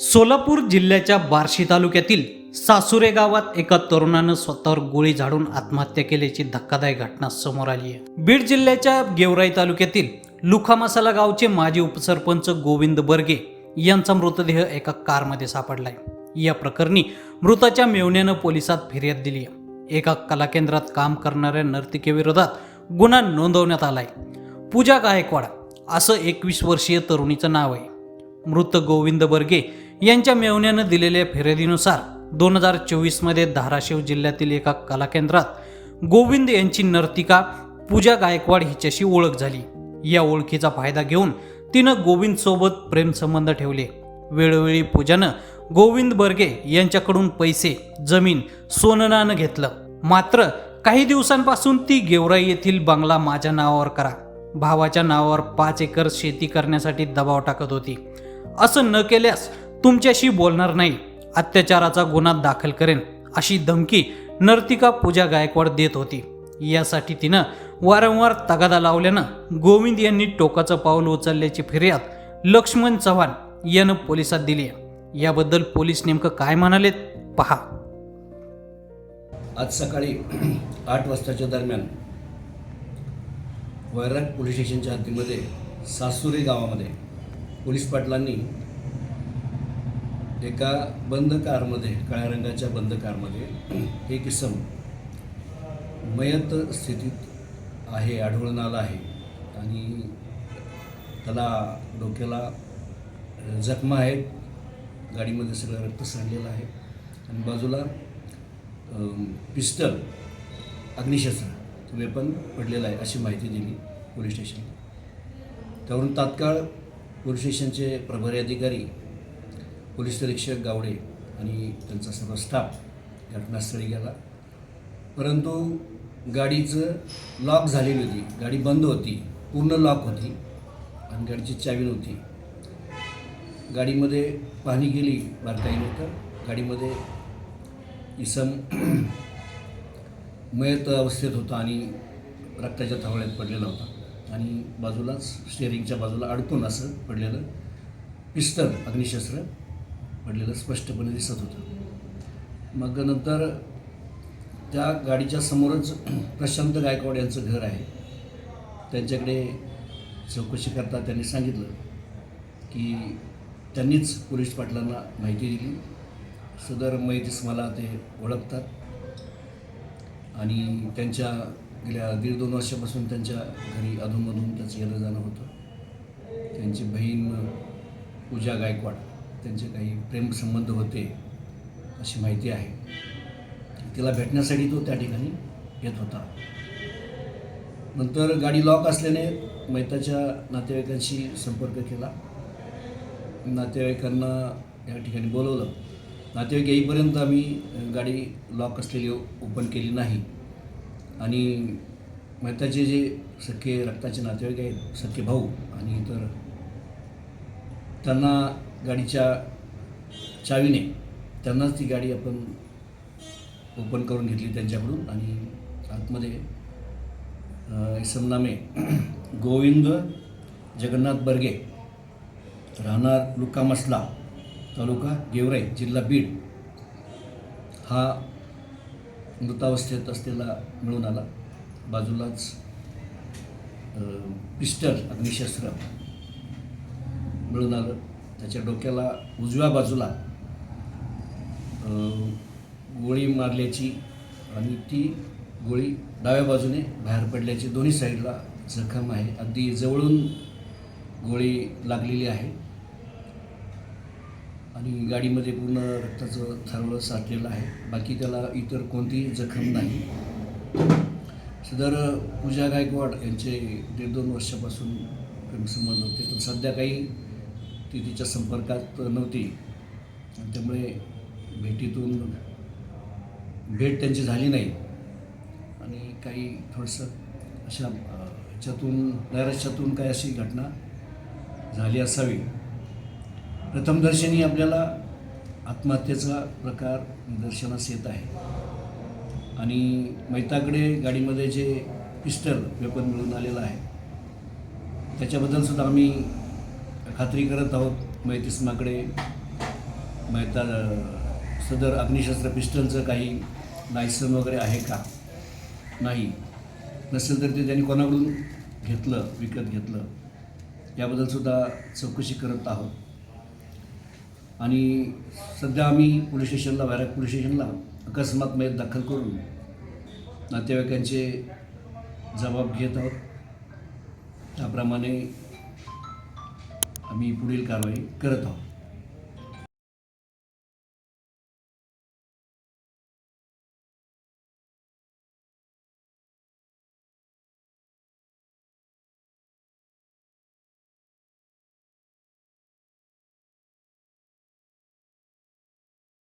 सोलापूर जिल्ह्याच्या बार्शी तालुक्यातील सासुरे गावात एका तरुणानं स्वतःवर गोळी झाडून आत्महत्या केल्याची धक्कादायक घटना समोर आली आहे. बीड जिल्ह्याच्या गेवराई तालुक्यातील लुखामसाला गावचे माजी उपसरपंच गोविंद बर्गे यांचा मृतदेह एका कारमध्ये सापडलाय. या प्रकरणी मृताच्या मेवण्यानं पोलिसात फिर्याद दिली आहे. एका कलाकेंद्रात काम करणाऱ्या नर्तिकेविरोधात गुन्हा नोंदवण्यात आलाय. पूजा गायकवाड असं एकवीस वर्षीय तरुणीचं नाव आहे. मृत गोविंद बर्गे यांच्या मेवण्यानं दिलेल्या फिर्यादीनुसार दोन हजार चोवीसमध्ये धाराशिव जिल्ह्यातील एका कलाकेंद्रात गोविंद यांची नर्तिका पूजा गायकवाड हिच्याशी ओळख झाली. या ओळखीचा फायदा घेऊन तिनं गोविंदसोबत प्रेमसंबंध ठेवले. वेळोवेळी पूजानं गोविंद बर्गे यांच्याकडून पैसे जमीन सोननानं घेतलं. मात्र काही दिवसांपासून ती गेवराई येथील बंगला माझ्या नावावर करा. भावाच्या नावावर पाच एकर शेती करण्यासाठी दबाव टाकत होती. असं न केल्यास तुमच्याशी बोलणार नाही अत्याचाराचा गुन्हा दाखल करेन अशी धमकी नर्तिका पूजा गायकवाड देत होती. यासाठी तिनं वारंवार तगादा लावल्यानं गोविंद यांनी टोकाचं पाऊल उचलल्याची फिर्याद लक्ष्मण चव्हाण यानं पोलिसात दिली याबद्दल पोलीस नेमकं काय म्हणालेत पहा. आज सकाळी आठ वाजताच्या दरम्यान वैराग पोलीस स्टेशनच्या हद्दीमध्ये सासुरी गावामध्ये पोलीस पाटलांनी एका बंद कारमध्ये काळ्या रंगाच्या बंद कारमध्ये एक इसम मयत स्थितीत आहे आढळून आला आहे. आणि त्याला डोक्याला जखमा आहेत. गाडीमध्ये सगळं रक्त सांडलेलं आहे. आणि बाजूला पिस्टल अग्निशस्त्र वेपन पडलेलं आहे अशी माहिती दिली पोलीस स्टेशनला त्यावरून तात्काळ पोलीस स्टेशनचे प्रभारी अधिकारी पोलीस निरीक्षक गावडे आणि त्यांचा सर्व स्टाफ घटनास्थळी गेला. परंतु गाडीचं लॉक झालेली होती. गाडी बंद होती. पूर्ण लॉक होती. आणि गाडीची चावी नव्हती. गाडीमध्ये पाहणी केली बारकाईने तर. गाडीमध्ये इसम मयत अवस्थेत होता आणि रक्ताच्या थावळ्यात पडलेला होता. आणि बाजूलाच स्टेअरिंगच्या बाजूला अडकून असं पडलेलं पिस्टल अग्निशस्त्र पडलेलं स्पष्टपणे दिसत होतं. मग नंतर त्या गाडीच्या समोरच प्रशांत गायकवाड यांचं घर आहे. त्यांच्याकडे चौकशी करता त्यांनी सांगितलं की त्यांनीच पोलीस पाटलांना माहिती दिली. सदर मैतीस मला ते ओळखतात. आणि त्यांच्या गेल्या दीड दोन वर्षापासून त्यांच्या घरी अधूनमधून त्याचं येणं जाणं होतं. त्यांची बहीण पूजा गायकवाड. त्यांचे काही प्रेमसंबंध होते अशी माहिती आहे. तिला भेटण्यासाठी तो त्या ठिकाणी येत होता. नंतर गाडी लॉक असल्याने मैताच्या नातेवाईकांशी संपर्क केला. नातेवाईकांना या ठिकाणी बोलवलं. नातेवाईक येईपर्यंत आम्ही गाडी लॉक असलेली ओपन केली नाही. आणि मैताचे जे सख्खे रक्ताचे नातेवाईक आहेत सख्खे भाऊ आणि इतर त्यांना गाडीच्या चावीने त्यांनाच ती गाडी आपण ओपन करून घेतली त्यांच्याकडून आणि आतमध्ये समनामे गोविंद जगन्नाथ बर्गे राहणार लुकामसला तालुका गेवराई जिल्हा बीड हा मृतावस्थेत असलेला मिळून आला. बाजूलाच पिस्टल अग्निशस्त्र मिळून आलं. त्याच्या डोक्याला उजव्या बाजूला गोळी मारल्याची आणि ती गोळी डाव्या बाजूने बाहेर पडल्याची दोन्ही साईडला जखम आहे. अगदी जवळून गोळी लागलेली आहे. आणि गाडीमध्ये पूर्ण रक्ताचं थारोळं साठलेलं आहे. बाकी त्याला इतर कोणतीही जखम नाही. सदर पूजा गायकवाड यांचे दीड दोन वर्षापासून प्रेमसंबंध होते. पण सध्या काही ती तिच्या संपर्कात नव्हती. त्यामुळे भेटीतून भेट त्यांची झाली नाही. आणि काही थोडंसं अशा ह्याच्यातून नैराश्यातून काही अशी घटना झाली असावी. प्रथमदर्शनी आपल्याला आत्महत्येचा प्रकार निदर्शनास येत आहे. आणि मैताकडे गाडीमध्ये जे पिस्टल वेपन मिळून आलेलं आहे त्याच्याबद्दलसुद्धा आम्ही खात्री करत आहोत मैतिस्माकडे मग सदर अग्निशस्त्र पिस्टलचं काही लायसन वगैरे आहे का? नाही. नसेल तर ते त्यांनी कोणाकडून घेतलं विकत घेतलं? याबद्दलसुद्धा चौकशी करत आहोत. आणि सध्या आम्ही पोलीस स्टेशनला वैराग पोलीस स्टेशनला अकस्मात मयत दाखल करून नातेवाईकांचे जबाब घेत आहोत. त्याप्रमाणे आम्ही पुढील कारवाई करत आहोत.